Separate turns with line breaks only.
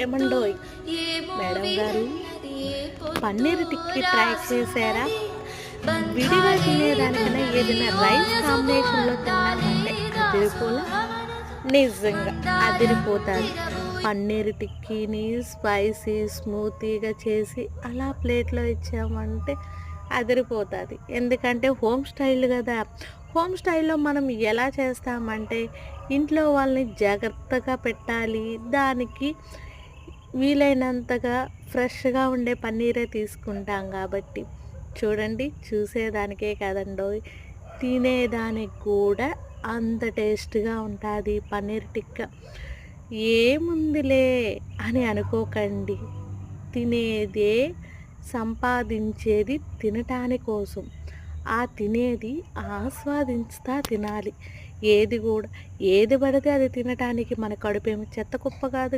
ఏమండోయ్? మేడం గారు పన్నీర్ టిక్కీ ట్రై చేశారా? విడిగా తినేదానికన్నా ఏదైనా రైస్ కాంబినేషన్లో తిన్నామంటే అదిరిపోలా? నిజంగా అదిరిపోతుంది. పన్నీర్ టిక్కీని స్పైసీ స్మూతీగా చేసి అలా ప్లేట్లో ఇచ్చామంటే అదిరిపోతుంది. ఎందుకంటే హోమ్ స్టైల్ కదా. హోమ్ స్టైల్లో మనం ఎలా చేస్తామంటే ఇంట్లో వాళ్ళని జాగ్రత్తగా పెట్టాలి. దానికి వీలైనంతగా ఫ్రెష్గా ఉండే పన్నీరే తీసుకుంటాం కాబట్టి. చూడండి చూసేదానికే కదండో. తినేదానికి కూడా అంత టేస్ట్గా ఉంటుంది పన్నీర్ టిక్క. ఏముందిలే అని అనుకోకండి. తినేదే సంపాదించేది తినటాని కోసం ఆ తినేది ఆస్వాదించుతా తినాలి. ఏది కూడా ఏది పడితే అది తినటానికి మన కడుపేమి చెత్త కుప్ప కాదు